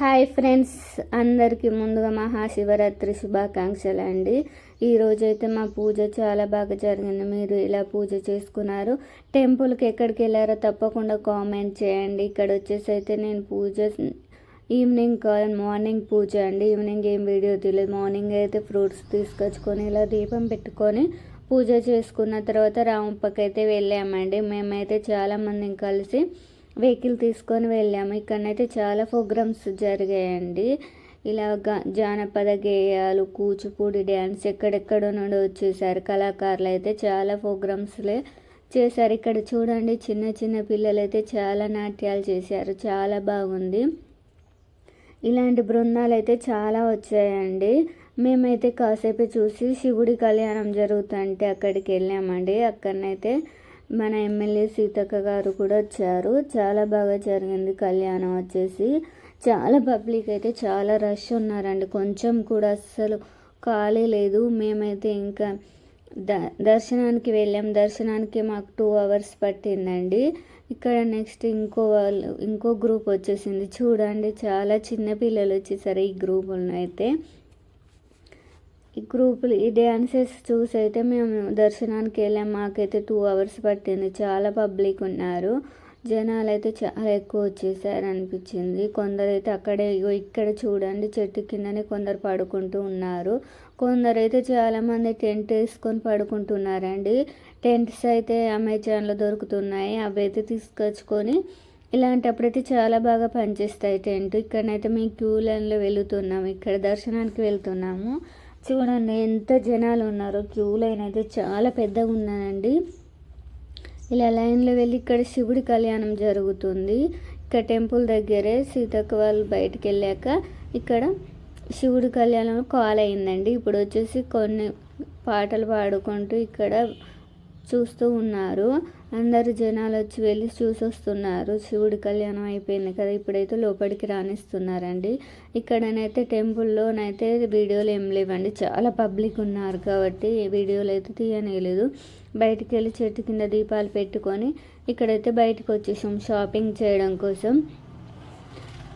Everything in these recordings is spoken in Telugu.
హాయ్ ఫ్రెండ్స్ అందరికీ ముందుగా మహాశివరాత్రి శుభాకాంక్షలు అండి. ఈరోజు అయితే మా పూజ చాలా బాగా జరిగింది. మీరు ఇలా పూజ చేసుకున్నారు. టెంపుల్కి ఎక్కడికి వెళ్ళారో తప్పకుండా కామెంట్ చేయండి. ఇక్కడ వచ్చేసి అయితే నేను పూజ ఈవినింగ్ కాదు మార్నింగ్ పూజ అండి. ఈవినింగ్ ఏం వీడియో తెలియదు మార్నింగ్ అయితే ఫ్రూట్స్ తీసుకొచ్చుకొని ఇలా దీపం పెట్టుకొని పూజ చేసుకున్న తర్వాత రామప్పకి అయితే వెళ్ళామండి. మేమైతే చాలామందిని కలిసి వెహికల్ తీసుకొని వెళ్ళాము. ఇక్కడనైతే చాలా ప్రోగ్రామ్స్ జరిగాయండి. ఇలా జానపద గేయాలు కూచిపూడి డ్యాన్స్ ఎక్కడెక్కడ నుండి వచ్చేసారు. కళాకారులు అయితే చాలా ప్రోగ్రామ్స్లే చేశారు. ఇక్కడ చూడండి చిన్న చిన్న పిల్లలు అయితే చాలా నాట్యాలు చేశారు. చాలా బాగుంది. ఇలాంటి బృందాలు అయితే చాలా వచ్చాయండి. మేమైతే కాసేపు చూసి శివుడి కళ్యాణం జరుగుతుంటే అక్కడికి వెళ్ళామండి. అక్కడనైతే మన ఎమ్మెల్యే సీతక్క గారు కూడా వచ్చారు. చాలా బాగా జరిగింది కళ్యాణం వచ్చేసి. చాలా పబ్లిక్ అయితే చాలా రష్ ఉన్నారండి. కొంచెం కూడా అస్సలు ఖాళీ లేదు. మేమైతే ఇంకా ద దర్శనానికి వెళ్ళాం. దర్శనానికి మాకు టూ అవర్స్ పట్టిందండి. ఇక్కడ నెక్స్ట్ ఇంకో వాళ్ళు ఇంకో గ్రూప్ వచ్చేసింది. చూడండి చాలా చిన్న పిల్లలు వచ్చేసారు ఈ గ్రూపులను అయితే ఈ గ్రూపులు ఈ డ్యాన్సెస్ చూసి అయితే మేము దర్శనానికి వెళ్ళాం. మాకైతే టూ అవర్స్ పట్టింది. చాలా పబ్లిక్ ఉన్నారు. జనాలు అయితే చాలా ఎక్కువ వచ్చేసారు అనిపించింది కొందరైతే అక్కడే ఇక్కడ చూడండి చెట్టు కిందనే కొందరు పడుకుంటూ ఉన్నారు. కొందరైతే చాలామంది టెంట్ వేసుకొని పడుకుంటున్నారండి. టెంట్స్ అయితే అమెజాన్లో దొరుకుతున్నాయి. అవి అయితే తీసుకొచ్చుకొని ఇలాంటప్పుడైతే చాలా బాగా పనిచేస్తాయి టెంట్. ఇక్కడనైతే మేము క్యూ లైన్లో వెళుతున్నాము. ఇక్కడ దర్శనానికి వెళ్తున్నాము. చూడండి ఎంత జనాలు ఉన్నారో. క్యూ లైన్ అయితే చాలా పెద్దగా ఉన్నానండి ఇలా లైన్లో వెళ్ళి ఇక్కడ శివుడి కళ్యాణం జరుగుతుంది. ఇక్కడ టెంపుల్ దగ్గరే సీతక్క వాళ్ళు బయటికి వెళ్ళాక ఇక్కడ శివుడి కళ్యాణం కాల్ అయిందండి. ఇప్పుడు వచ్చేసి కొన్ని పాటలు పాడుకుంటూ ఇక్కడ చూస్తూ ఉన్నారు. అందరు జనాలు వచ్చి వెళ్ళి చూసి వస్తున్నారు శివుడి కళ్యాణం అయిపోయింది కదా ఇప్పుడైతే లోపలికి రాణిస్తున్నారండి ఇక్కడనైతే టెంపుల్లోనైతే వీడియోలు ఏం లేవండి. చాలా పబ్లిక్ ఉన్నారు కాబట్టి వీడియోలు అయితే తీయనేలేదు. బయటికి వెళ్ళి చెట్టు కింద దీపాలు పెట్టుకొని ఇక్కడైతే బయటకు వచ్చేసాం షాపింగ్ చేయడం కోసం.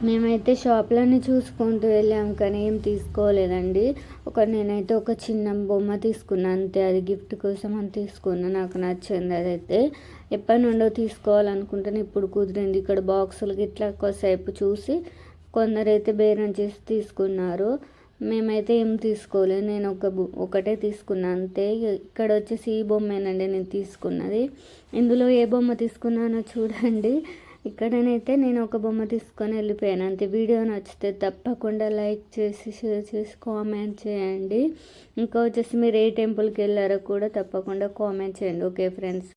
మేమైతే షాప్లన్నీ చూసుకుంటూ వెళ్ళాం కానీ ఏం తీసుకోలేదండి. ఒక నేనైతే ఒక చిన్న బొమ్మ తీసుకున్నాను అంతే. అది గిఫ్ట్ కోసం అని తీసుకున్నా నాకు నచ్చింది అదైతే. ఎప్పటి నుండో తీసుకోవాలనుకుంటాను ఇప్పుడు కుదిరింది. ఇక్కడ బాక్సులు ఇట్లా కొద్దిసేపు చూసి కొందరైతే బేరం చేసి తీసుకున్నారు. మేమైతే ఏం తీసుకోలేదు నేను ఒక ఒకటే తీసుకున్నా అంతే. ఇక్కడ వచ్చేసి ఈ బొమ్మేనండి నేను తీసుకున్నది. ఇందులో ఏ బొమ్మ తీసుకున్నానో చూడండి. ఇక్కడనైతే నేను ఒక బొమ్మ తీసుకొని వెళ్ళిపోయాను. అంతే వీడియో నచ్చితే తప్పకుండా లైక్ చేసి షేర్ చేసి కామెంట్ చేయండి. ఇంకా వచ్చేసి మీరు ఏ టెంపుల్కి వెళ్ళారో కూడా తప్పకుండా కామెంట్ చేయండి. Okay friends.